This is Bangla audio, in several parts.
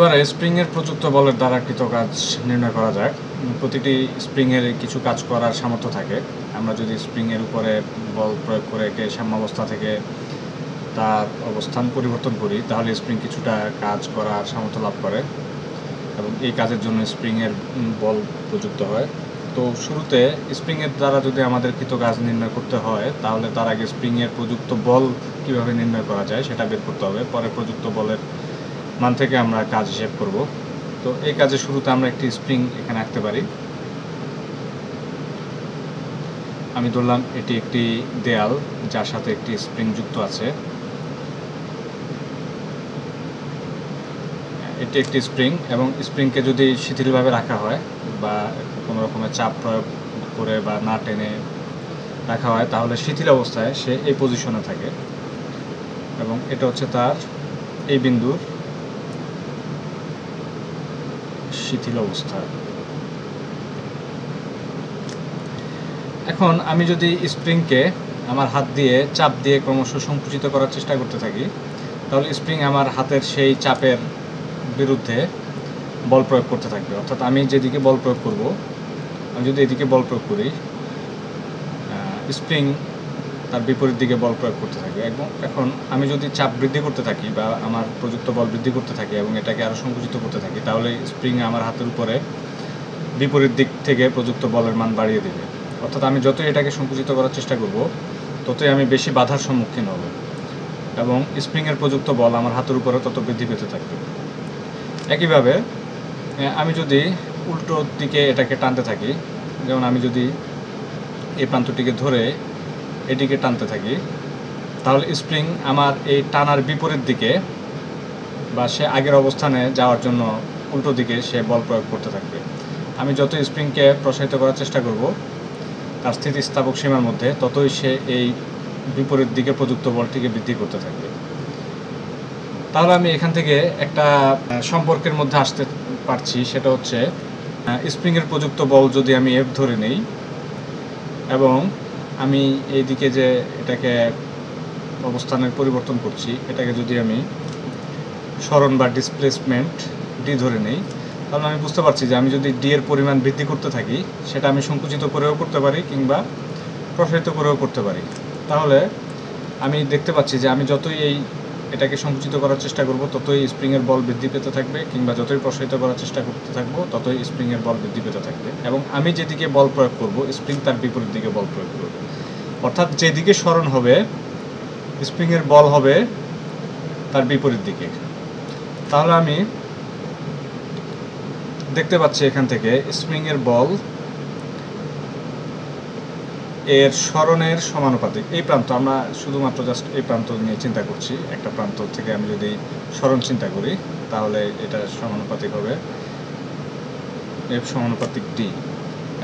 এবারে স্প্রিংয়ের প্রযুক্ত বলের দ্বারা কৃত কাজ নির্ণয় করা যাক। প্রতিটি স্প্রিংয়ের কিছু কাজ করার সামর্থ্য থাকে। আমরা যদি স্প্রিংয়ের উপরে বল প্রয়োগ করে একে সাম্যাবস্থা থেকে তার অবস্থান পরিবর্তন করি, তাহলে স্প্রিং কিছুটা কাজ করার সামর্থ্য লাভ করে এবং এই কাজের জন্য স্প্রিংয়ের বল প্রযুক্ত হয়। তো শুরুতে স্প্রিংয়ের দ্বারা যদি আমাদের কৃত কাজ নির্ণয় করতে হয়, তাহলে তার আগে স্প্রিংয়ের প্রযুক্ত বল কীভাবে নির্ণয় করা যায় সেটা বের করতে হবে। পরে প্রযুক্ত বলের মান থেকে আমরা কাজ হিসেব করব। তো এই কাজের শুরুতে আমরা একটি স্প্রিং এখানে আঁকতে পারি। আমি ধরলাম এটি একটি দেয়াল, যার সাথে একটি স্প্রিং যুক্ত আছে। এটি একটি স্প্রিং এবং স্প্রিংকে যদি শিথিলভাবে রাখা হয় বা কোনো রকমের চাপ প্রয়োগ করে বা না টেনে রাখা হয়, তাহলে শিথিল অবস্থায় সে এই পজিশনে থাকে। এবং এটা হচ্ছে তার এই বিন্দুর শিথিল অবস্থা। এখন আমি যদি স্প্রিংকে আমার হাত দিয়ে চাপ দিয়ে ক্রমশ সংকুচিত করার চেষ্টা করতে থাকি, তাহলে স্প্রিং আমার হাতের সেই চাপের বিরুদ্ধে বল প্রয়োগ করতে থাকবে। অর্থাৎ আমি যেদিকে বল প্রয়োগ করব, আমি যদি এদিকে বল প্রয়োগ করি স্প্রিং তার বিপরীত দিকে বল প্রয়োগ করতে থাকি এবং এখন আমি যদি চাপ বৃদ্ধি করতে থাকি বা আমার প্রযুক্ত বল বৃদ্ধি করতে থাকি এবং এটাকে আরও সংকুচিত করতে থাকি, তাহলে স্প্রিং আমার হাতের উপরে বিপরীত দিক থেকে প্রযুক্ত বলের মান বাড়িয়ে দেবে। অর্থাৎ আমি যতই এটাকে সংকুচিত করার চেষ্টা করব, ততই আমি বেশি বাধার সম্মুখীন হব এবং স্প্রিংয়ের প্রযুক্ত বল আমার হাতের উপরে তত বৃদ্ধি পেতে থাকবে। একইভাবে আমি যদি উল্টো দিকে এটাকে টানতে থাকি, যেমন আমি যদি এই প্রান্তটিকে ধরে এটিকে টানতে থাকি। তাহলে স্প্রিং আমার এই টানার বিপরীত দিকে বা সে আগের অবস্থানে যাওয়ার জন্য উল্টো দিকে সে বল প্রয়োগ করতে থাকবে। আমি যত স্প্রিংকে প্রসারিত করার চেষ্টা করব, তার স্থিতিস্থাপক সীমার মধ্যে ততই সে এই বিপরীত দিকে প্রযুক্ত বলটিকে বৃদ্ধি করতে থাকবে। তাহলে আমি এখান থেকে একটা সম্পর্কের মধ্যে আসতে পারছি, সেটা হচ্ছে স্প্রিংয়ের প্রযুক্ত বল যদি আমি এফ ধরে নেই এবং আমি এইদিকে যে এটাকে অবস্থানের পরিবর্তন করছি, এটাকে যদি আমি সরণ বা ডিসপ্লেসমেন্ট ডি ধরে নেই, তাহলে আমি বুঝতে পারছি যে আমি যদি ডি এর পরিমাণ বৃদ্ধি করতে থাকি, সেটা আমি সংকুচিত করেও করতে পারি কিংবা প্রসারিত করেও করতে পারি। তাহলে আমি দেখতে পাচ্ছি যে আমি যতই এই এটাকে সংকুচিত করার চেষ্টা করব, ততই স্প্রিংয়ের বল বৃদ্ধি পেতে থাকবে কিংবা যতই প্রসারিত করার চেষ্টা করতে থাকব, ততই স্প্রিংয়ের বল বৃদ্ধি পেতে থাকবে। এবং আমি যেদিকে বল প্রয়োগ করব স্প্রিং তার বিপরীত দিকে বল প্রয়োগ করবে। অর্থাৎ যেদিকে স্মরণ হবে, স্প্রিংয়ের বল হবে তার বিপরীত দিকে। তাহলে আমি দেখতে পাচ্ছি এখান থেকে স্প্রিংয়ের বল এর স্মরণের সমানুপাতিক। এই প্রান্ত, আমরা শুধুমাত্র জাস্ট এই প্রান্ত নিয়ে চিন্তা করছি। একটা প্রান্ত থেকে আমি যদি স্মরণ চিন্তা করি, তাহলে এটা সমানুপাতিক হবে। এফ সমানুপাতিক ডি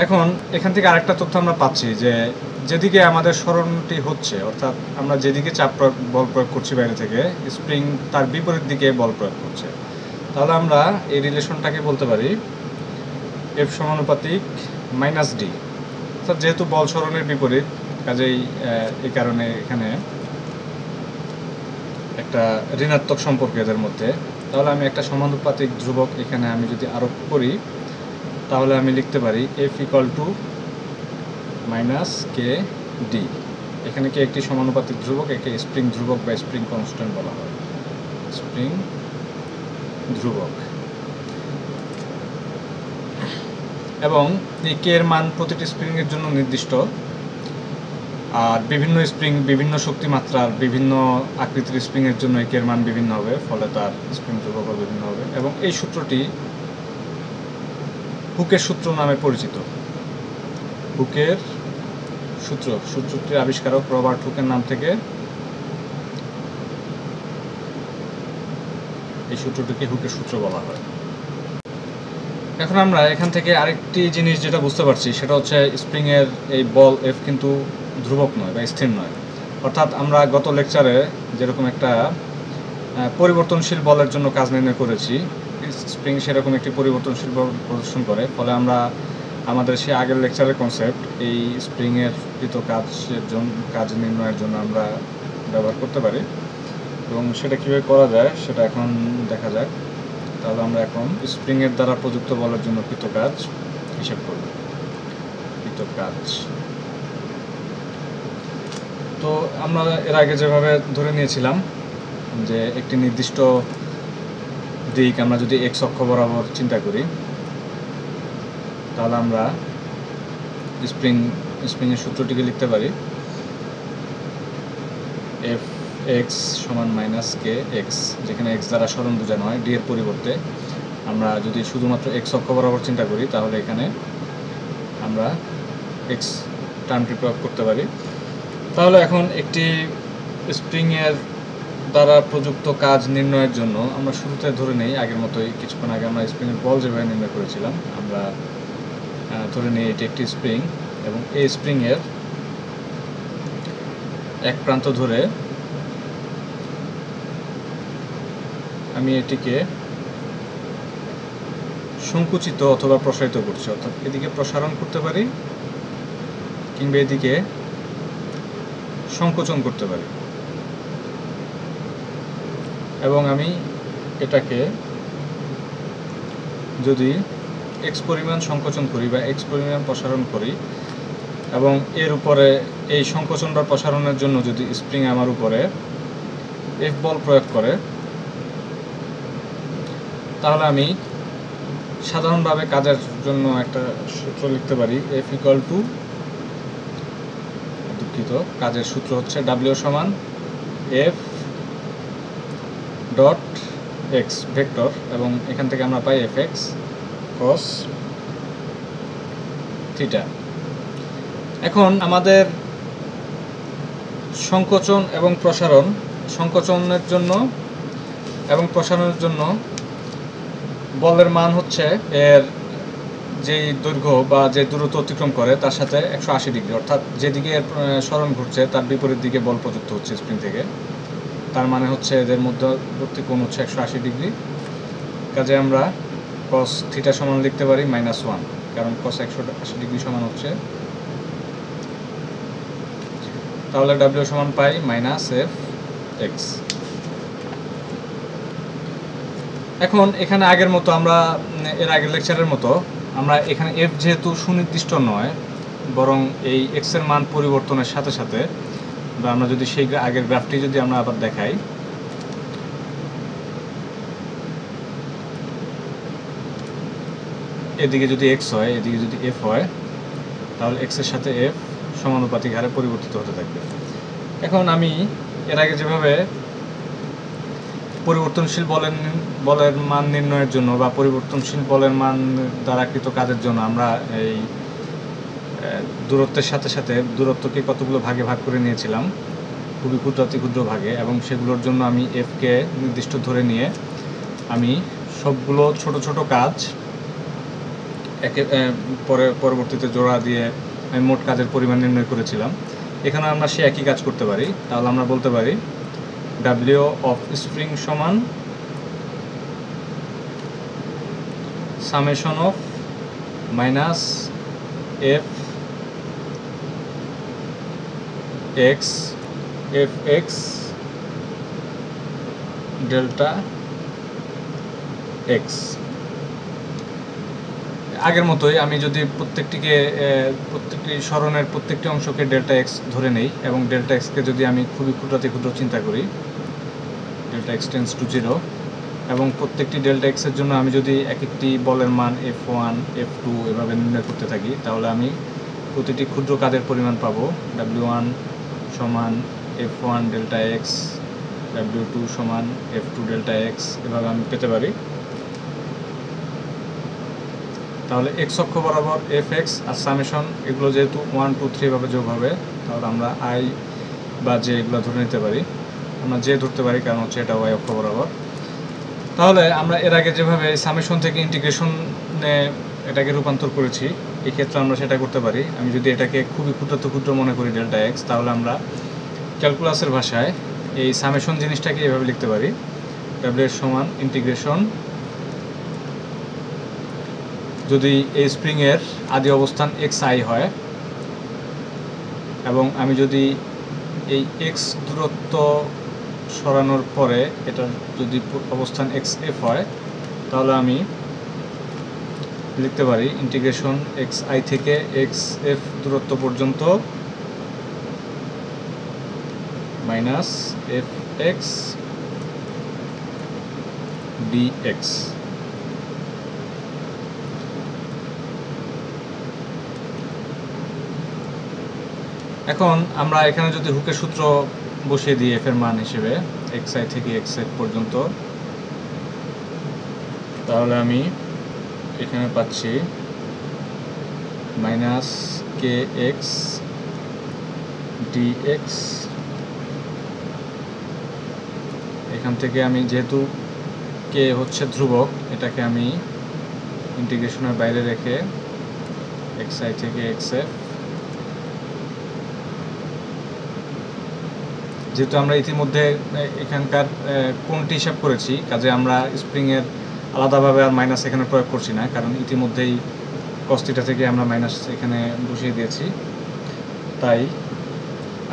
এখন এখান থেকে আরেকটা তথ্য আমরা পাচ্ছি যে যেদিকে আমাদের স্মরণটি হচ্ছে, অর্থাৎ আমরা যেদিকে চাপ প্রয়োগ, বল প্রয়োগ করছি বাইরে থেকে, স্প্রিং তার বিপরীত দিকে বল প্রয়োগ করছে। তাহলে আমরা এই রিলেশনটাকে বলতে পারি এফ সমানুপাতিক মাইনাস ডি অর্থাৎ যেহেতু বল সরণের বিপরীত, কাজেই এই কারণে এখানে একটা ঋণাত্মক সম্পর্ক এদের মধ্যে। তাহলে আমি একটা সমানুপাতিক ধ্রুবক এখানে আমি যদি আরোপ করি তাহলে আমি লিখতে পারি F equal to minus K D এখানে কে একটি সমানুপাতিক ধ্রুবক, একে স্প্রিং ধ্রুবক বা স্প্রিং কনস্ট্যান্ট বলা হয়। স্প্রিং ধ্রুবক। এবং এই কে এর মান প্রতিটি স্প্রিংয়ের জন্য নির্দিষ্ট। আর বিভিন্ন স্প্রিং বিভিন্ন শক্তিমাত্রার বিভিন্ন আকৃতির স্প্রিংয়ের জন্য এর মান বিভিন্ন হবে, ফলে তার স্প্রিং ধ্রুবকও বিভিন্ন হবে। এবং এই সূত্রটি হুকের সূত্র নামে পরিচিত। হুকের সূত্র, সূত্রটির আবিষ্কারক রবার্ট হুকের নাম থেকে এই সূত্রটিকে হুকের সূত্র বলা হয়। এখন আমরা এখান থেকে আরেকটি জিনিস যেটা বুঝতে পারছি, সেটা হচ্ছে স্প্রিংয়ের এই বল এফ কিন্তু ধ্রুবক নয় বা স্থির নয়। অর্থাৎ আমরা গত লেকচারে যেরকম একটা পরিবর্তনশীল বলের জন্য কাজ নির্ণয় করেছি স্প্রিং সেরকম একটি পরিবর্তনশীল প্রদর্শন করে। ফলে আমরা আমাদের সেই আগের লেকচারের কনসেপ্ট এই স্প্রিংয়ের কৃত কাজের জন্য কাজ নির্ণয়ের জন্য আমরা ব্যবহার করতে পারি। এবং সেটা কীভাবে করা যায়, সেটা এখন দেখা যাক। তাহলে আমরা এখন স্প্রিংয়ের দ্বারা প্রযুক্ত বলের জন্য কৃত কাজ হিসেব করব। কৃত কাজ। তো আমরা এর আগে যেভাবে ধরে নিয়েছিলাম যে একটি নির্দিষ্ট দিক আমরা যদি এক্স অক্ষ বরাবর চিন্তা করি, তাহলে আমরা স্প্রিং স্প্রিংয়ের সূত্রটিকে লিখতে পারি? এফ এক্স সমান মাইনাস কে এক্স যেখানে এক্স দ্বারা সরণ বোঝানো হয় ডি এর পরিবর্তে। আমরা যদি শুধুমাত্র এক্স অক্ষ বরাবর চিন্তা করি, তাহলে এখানে আমরা এক্স টার্মটি প্রয়োগ করতে পারি। তাহলে এখন একটি স্প্রিংয়ের দ্বারা প্রযুক্ত কাজ নির্ণয়ের জন্য আমরা শুরুতে ধরে নেই, আগের মতোই কিছুক্ষণ আগে আমরা স্প্রিংয়ের বল যেভাবে নির্ণয় করেছিলাম, আমরা ধরে নিই এটি একটি স্প্রিং এবং এই স্প্রিংয়ের এক প্রান্ত ধরে আমি এটিকে সংকুচিত অথবা প্রসারিত করছি, অর্থাৎ এদিকে প্রসারণ করতে পারি কিংবা এদিকে সংকোচন করতে পারি। এবং আমি এটাকে যদি এক্স পরিমাণ সংকোচন করি বা এক্স পরিমাণ প্রসারণ করি এবং এর উপরে এই সংকোচন বা প্রসারণের জন্য যদি স্প্রিং আমার উপরে এফ বল প্রয়োগ করে, তাহলে আমি সাধারণভাবে কাজের জন্য একটা সূত্র লিখতে পারি এফ ইকুয়াল টু দুঃখিত, কাজের সূত্র হচ্ছে ডাব্লিউ সমান এফ ডট এক্স ভেক্টর এবং এখান থেকে আমরা পাই এফ এক্স কস থিটা এখন আমাদের সংকোচন এবং প্রসারণ, সংকোচনের জন্য এবং প্রসারণের জন্য বলের মান হচ্ছে এর যে দৈর্ঘ্য বা যে দূরত্ব অতিক্রম করে তার সাথে একশো আশি ডিগ্রি, অর্থাৎ যেদিকে এর সরণ ঘুরছে তার বিপরীত দিকে বল প্রযুক্ত হচ্ছে স্প্রিং থেকে। তার মানে হচ্ছে এদের মধ্যবর্তী কোণ হচ্ছে একশো আশি ডিগ্রি। কাজে আমরা কস থিটা সমান লিখতে পারি মাইনাস ওয়ান কারণ কস একশো আশি ডিগ্রি সমান হচ্ছে। তাহলে ডাব্লিউ সমান পাই মাইনাস এফ এক্স এখন এখানে আগের মতো আমরা, এর আগের লেকচারের মতো আমরা এখানে এফ যেহেতু সুনির্দিষ্ট নয়, বরং এই এক্সের মান পরিবর্তনের সাথে সাথে বা আমরা যদি সেই আগের গ্রাফটি যদি আমরা আবার দেখাই। এদিকে যদি এক্স হয়, এদিকে যদি এফ হয়, তাহলে এক্সের সাথে এফ সমানুপাতিক হারে পরিবর্তিত হতে থাকবে। এখন আমি এর আগে যেভাবে পরিবর্তনশীল বলের বলের মান নির্ণয়ের জন্য বা পরিবর্তনশীল বলের মান দ্বারা কৃত কাজের জন্য আমরা এই দূরত্বের সাথে সাথে দূরত্বকে কতগুলো ভাগে ভাগ করে নিয়েছিলাম? খুবই ক্ষুদ্রাতি ক্ষুদ্র ভাগে এবং সেগুলোর জন্য আমি এফকে নির্দিষ্ট ধরে নিয়ে আমি সবগুলো ছোট ছোট কাজ একে পরে, পরবর্তীতে জোড়া দিয়ে আমি মোট কাজের পরিমাণ নির্ণয় করেছিলাম। এখানে আমরা সে একই কাজ করতে পারি। তাহলে আমরা বলতে পারি ডাব্লিউ অফ স্প্রিং সমান summation of minus F X F X delta X আগের মতোই আমি যদি প্রত্যেকটিকে প্রত্যেকটি স্মরণের প্রত্যেকটি অংশকে ডেল্টা এক্স ধরে নেই এবং ডেল্টা এক্সকে যদি আমি খুবই ক্ষুদ্রাতি ক্ষুদ্র চিন্তা করি delta X tends to zero এবং প্রত্যেকটি ডেল্টা এক্সের জন্য আমি যদি এক একটি বলের মান এফ ওয়ান এফ টু এভাবে নির্ণয় করতে থাকি, তাহলে আমি প্রতিটি ক্ষুদ্র কাজের পরিমাণ পাবো? ডাব্লিউ ওয়ান সমান F one delta X W two সমান এফ টু ডেল্টা এক্স এভাবে আমি পেতে পারি। তাহলে এক্স অক্ষ বরাবর এফ এক্স আর সামেশন এগুলো যেহেতু ওয়ান টু থ্রি ভাবে যোগ হবে, তাহলে আমরা আই বা জে এগুলো ধরে নিতে পারি। আমরা জে ধরতে পারি কারণ হচ্ছে এটা ওয়াই অক্ষ বরাবর। তাহলে আমরা এর আগে যেভাবে সামেশন থেকে ইন্টিগ্রেশনে এটাকে রূপান্তর করেছি এই ক্ষেত্রে আমরা সেটা করতে পারি। আমি যদি এটাকে খুবই ক্ষুদ্রাতি ক্ষুদ্র মনে করি ডেল্টা এক্স তাহলে আমরা ক্যালকুলাসের ভাষায় এই সামেশন জিনিসটাকে এভাবে লিখতে পারি। ডাব্লিউ সমান ইন্টিগ্রেশন যদি এই স্প্রিংয়ের আদি অবস্থান এক্স আই হয়, এবং আমি যদি এই এক্স দূরত্ব সরানোর পরে এটার যদি অবস্থান এক্স এফ হয়, তাহলে আমি লিখতে পারি ইন্টিগ্রেশন এক্স আই থেকে এক্স এফ দূরত্ব পর্যন্ত মাইনাস এফ এক্স ডিএক্স এখন আমরা এখানে যদি হুকের সূত্র বসিয়ে দিই এফ এর মান হিসেবে এক্স আই থেকে এক্স এফ পর্যন্ত, তাহলে আমি এখানে পাচ্ছি মাইনাস কে এক্স ডিএক্স এখান থেকে আমি যেহেতু কে হচ্ছে ধ্রুবক, এটাকে আমি ইন্টিগ্রেশনের বাইরে রেখে এক্স আই থেকে এক্স এফ যেহেতু আমরা ইতিমধ্যে এখানকার কোনটি হিসাব করেছি, কাজে আমরা স্প্রিংয়ের আলাদাভাবে আর মাইনাস এখানে প্রয়োগ করছি না, কারণ ইতিমধ্যেই কস্তিটা থেকে আমরা মাইনাস এখানে বসিয়ে দিয়েছি। তাই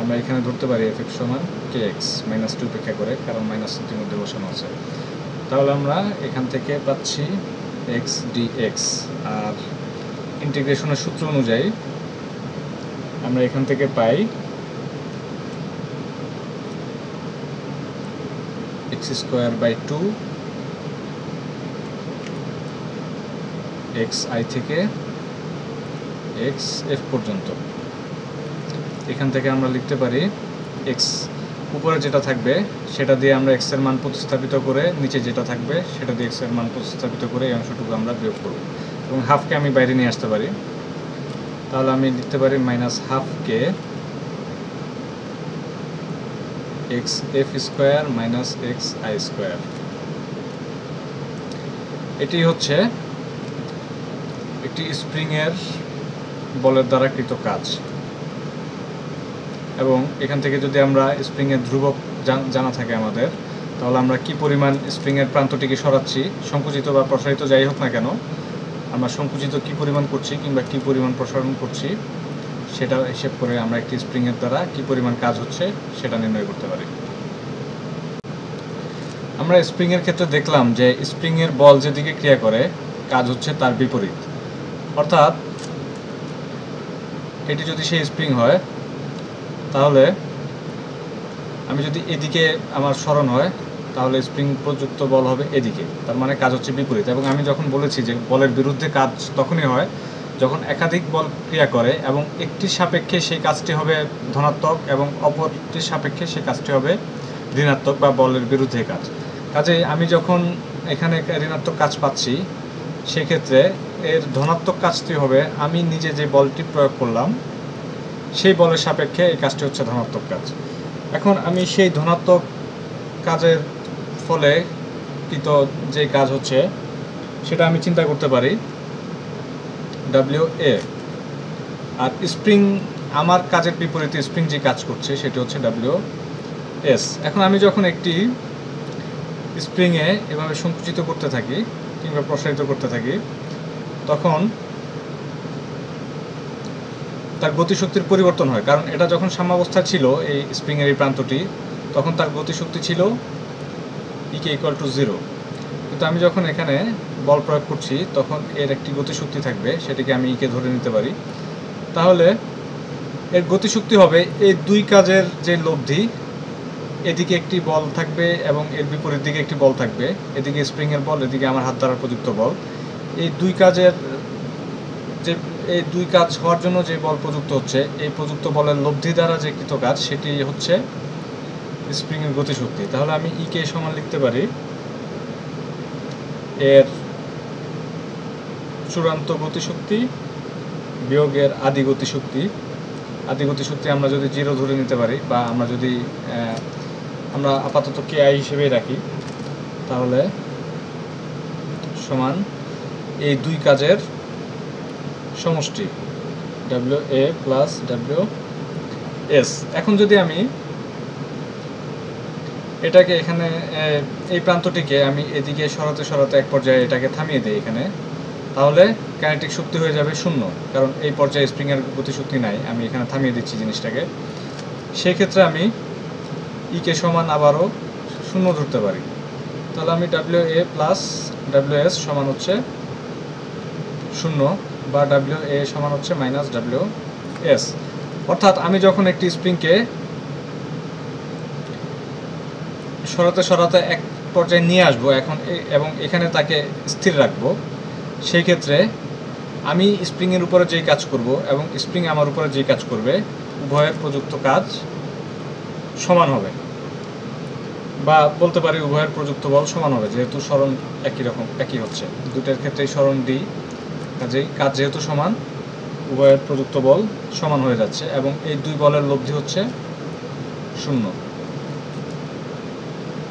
আমরা এখানে ধরতে পারি এফ এক্স সমান কে এক্স মাইনাস টু উপেক্ষা করে, কারণ মাইনাস ইতিমধ্যে বসানো আছে। তাহলে আমরা এখান থেকে পাচ্ছি এক্স ডি এক্স আর ইন্টিগ্রেশনের সূত্র অনুযায়ী আমরা এখান থেকে পাই X square by two X I থেকে এক্স এফ পর্যন্ত। এখান থেকে আমরা লিখতে পারি এক্স উপরে যেটা থাকবে, সেটা দিয়ে আমরা এক্সের মান প্রতিস্থাপিত করে নিচে যেটা থাকবে, সেটা দিয়ে এক্সের মান প্রতিস্থাপিত করে এই অংশটুকু আমরা বিয়োগ করব। এবং হাফকে আমি বাইরে নিয়ে আসতে পারি। তাহলে আমি লিখতে পারি minus হাফকে X F square minus X I square এটি হচ্ছে একটি স্প্রিংয়ের বলের দ্বারা কৃত কাজ। এবং এখান থেকে যদি আমরা স্প্রিংয়ের ধ্রুবক জানা থাকে আমাদের, তাহলে আমরা কি পরিমাণ স্প্রিংয়ের প্রান্তটিকে সরাচ্ছি, সংকুচিত বা প্রসারিত যাই হোক না কেন, আমরা সংকুচিত কি পরিমাণ করছি কিংবা কি পরিমাণ প্রসারণ করছি, সেটা হিসেব করে আমরা একটি স্প্রিংয়ের দ্বারা কি পরিমাণ কাজ হচ্ছে সেটা নির্ণয় করতে পারি। আমরা স্প্রিংয়ের ক্ষেত্রে দেখলাম যে স্প্রিংয়ের বল যেদিকে ক্রিয়া করে, কাজ হচ্ছে তার বিপরীত। অর্থাৎ, এটি যদি সেই স্প্রিং হয়, তাহলে আমি যদি এদিকে আমার স্মরণ হয়, তাহলে স্প্রিং প্রযুক্ত বল হবে এদিকে। তার মানে কাজ হচ্ছে বিপরীত। এবং আমি যখন বলেছি যে বলের বিরুদ্ধে কাজ তখনই হয়, যখন একাধিক বল ক্রিয়া করে এবং একটি সাপেক্ষে সেই কাজটি হবে ধনাত্মক এবং অপরটির সাপেক্ষে সেই কাজটি হবে ঋণাত্মক বা বলের বিরুদ্ধে কাজ। কাজে আমি যখন এখানে ঋণাত্মক কাজ পাচ্ছি সেক্ষেত্রে এর ধনাত্মক কাজটি হবে, আমি নিজে যে বলটি প্রয়োগ করলাম, সেই বলের সাপেক্ষে এই কাজটি হচ্ছে ধনাত্মক কাজ। এখন আমি সেই ধনাত্মক কাজের ফলে কৃত যে কাজ হচ্ছে, সেটা আমি চিন্তা করতে পারি। ডাব্লিউ এ আর স্প্রিং, আমার কাজের বিপরীতে স্প্রিং যে কাজ করছে, সেটি হচ্ছে ডাব্লিউ এস এখন আমি যখন একটি স্প্রিংয়ে এভাবে সংকুচিত করতে থাকি কিংবা প্রসারিত করতে থাকি, তখন তার গতিশক্তির পরিবর্তন হয়। কারণ এটা যখন সাম্যাবস্থায় ছিল, এই স্প্রিংয়ের এই প্রান্তটি, তখন তার গতিশক্তি ছিল ইকে ইকুয়াল টু জিরো কিন্তু আমি যখন এখানে বল প্রয়োগ করছি, তখন এর একটি গতিশক্তি থাকবে, সেটিকে আমি ইকে ধরে নিতে পারি। তাহলে এর গতিশক্তি হবে এই দুই কাজের যে লব্ধি এদিকে একটি বল থাকবে এবং এর বিপরীত দিকে একটি বল থাকবে। এদিকে স্প্রিংয়ের বল, এদিকে আমার হাত দ্বারা প্রযুক্ত বল। এই দুই কাজের, যে, এই দুই কাজ হওয়ার জন্য যে বল প্রযুক্ত হচ্ছে, এই প্রযুক্ত বলের লব্ধি দ্বারা যে কৃত কাজ, সেটি হচ্ছে স্প্রিংয়ের গতিশক্তি। তাহলে আমি ইকে সমান লিখতে পারি। এর চূড়ান্ত গতিশক্তি বিয়োগের আদি গতিশক্তি। আদি গতিশক্তি আমরা যদি জিরো ধরে নিতে পারি বা আমরা যদি আমরা আপাতত কে আই হিসেবেই রাখি। তাহলে সমান এই দুই কাজের সমষ্টি W A plus W S এখন যদি আমি এটাকে এখানে এই প্রান্তটিকে আমি এদিকে সরাতে সরাতে এক পর্যায়ে এটাকে থামিয়ে দিই এখানে, তাহলে কাইনেটিক শক্তি হয়ে যাবে শূন্য, কারণ এই পর্যায়ে স্প্রিংয়ের গতিশক্তি নাই, আমি এখানে থামিয়ে দিচ্ছি জিনিসটাকে। সেক্ষেত্রে আমি ইকে সমান আবারও শূন্য ধরতে পারি। তাহলে আমি W A plus W S সমান হচ্ছে শূন্য বা ডাব্লিউ এ সমান হচ্ছে মাইনাস ডাব্লিউ এস অর্থাৎ আমি যখন একটি স্প্রিংকে সরাতে সরাতে এক পর্যায়ে নিয়ে আসব এখন এবং এখানে তাকে স্থির রাখব, সেই ক্ষেত্রে আমি স্প্রিংয়ের উপরে যেই কাজ করব এবং স্প্রিং আমার উপরে যেই কাজ করবে, উভয়ের প্রযুক্ত কাজ সমান হবে। বা বলতে পারি উভয়ের প্রযুক্ত বল সমান হবে, যেহেতু স্মরণ একই রকম, একই হচ্ছে। দুটোর ক্ষেত্রেই স্মরণ ডি কাজেই কাজ যেহেতু সমান, উভয়ের প্রযুক্ত বল সমান হয়ে যাচ্ছে এবং এই দুই বলের লব্ধি হচ্ছে শূন্য।